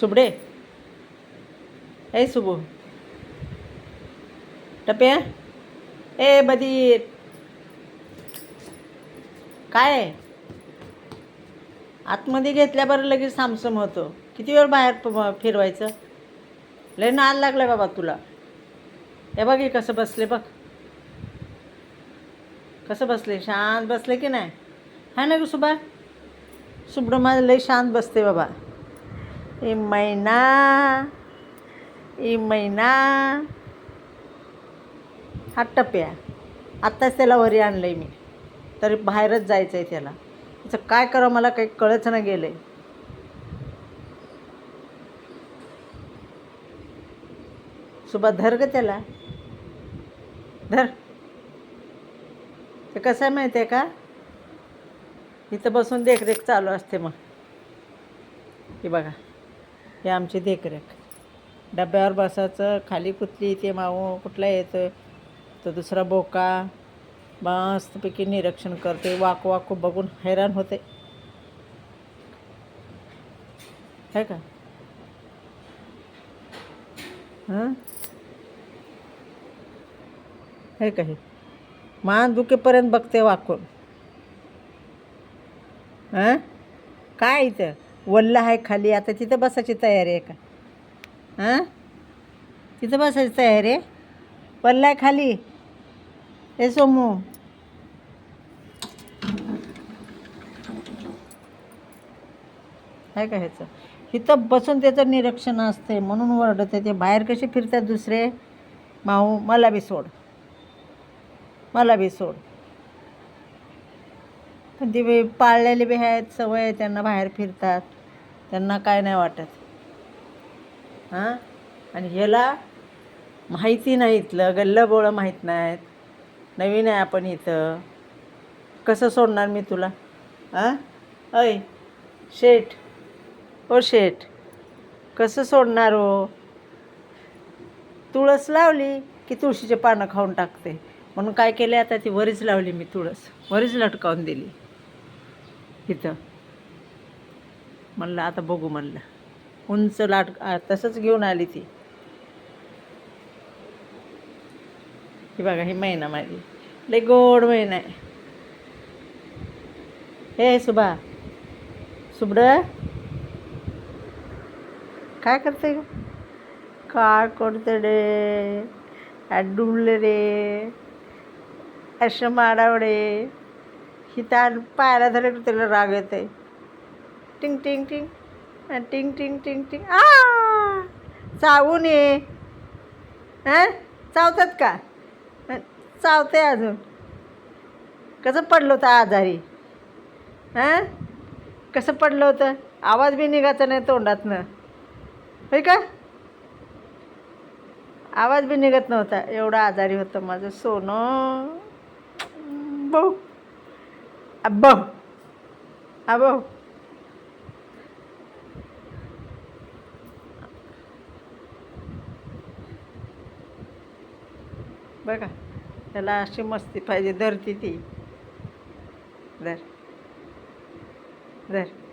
सुबडे। ए सुबू। टप्या। ए बधीर काय आतमध्ये घेतल्याबरोबर लगेच सामसम होतो. किती वेळ बाहेर प- फिरवायचं? लय नाद लागलं बाबा तुला. हे बघ हे कसं बसले बघ. कसं बसले? शांत बसले की नाही? हा ना ग सुबा? सुबडं माझं लय शांत बसते बाबा. ए मैना ए मैना हा टप्या. आत्ताच त्याला वरी आणलं आहे मी. तरी बाहेरच जायचं आहे त्याला. त्याचं काय करावं मला काही कळच ना गेलं आहे सुबा धर ग त्याला. धर. ते कसं आहे माहिती आहे का? इथं बसून देखरेख चालू असते मग. हे बघा. हे आमची देखरेख. डब्यावर बसायचं खाली कुठली ते माऊ कुठला येतो तर दुसरा बोका मस्तपैकी निरीक्षण करते वाक वाकू बघून हैराण होते है का? हां? हे का हे? मान दुखेपर्यंत बघते वाकून. हां? काय इथं? वल्ला आहे खाली आता तिथं बसायची तयारी आहे का? हां? तिथं बसायची तयारी आहे? वल्ला आहे खाली. हे सोमू. आहे का ह्याचं? तिथं बसून त्याचं निरीक्षण असते म्हणून ओरडत आहे ते. बाहेर कसे फिरतात दुसरे? माऊ मला बी सोड. मला बी सोड. पण ते बी पाळलेले बी आहेत सवय आहे त्यांना बाहेर फिरतात. त्यांना काय नाही वाटत. हां? आणि ह्याला माहिती नाही इथलं गल्लबोळं माहीत नाहीत. नवीन आहे आपण इथं. कसं सोडणार मी तुला? हां? अय शेठ. ओ शेठ कसं सोडणार हो? तुळस लावली की तुळशीचे पानं खाऊन टाकते. म्हणून काय केले आता ती वरीच लावली मी तुळस. वरीच लटकावून दिली. इथं. म्हणलं आता बघू म्हणलं. उंच लाट तसंच घेऊन आली ती. ही बघा ही मैना माझी. लय गोड मैना आहे. हे सुभा सुबड काय करते काय करते रे? डुबले रे? अशा माडावडे? हिता पायाला झाले तर त्याला राग येते टिंग टिंग टिंग. टिंग टिंग टिंग टिंग. आ! चावून ये. हां? चावतात का? चावते अजून. कसं पडलं होतं आजारी? हां? कसं पडलं होतं? आवाज बी निघायचा नाही तोंडातनं. होय का? आवाज बी निघत नव्हता. एवढा आजारी होतं माझं सोनं. बो अब्बा अबो बघा त्याला अशी मस्ती पाहिजे धरती ती. धर. धर.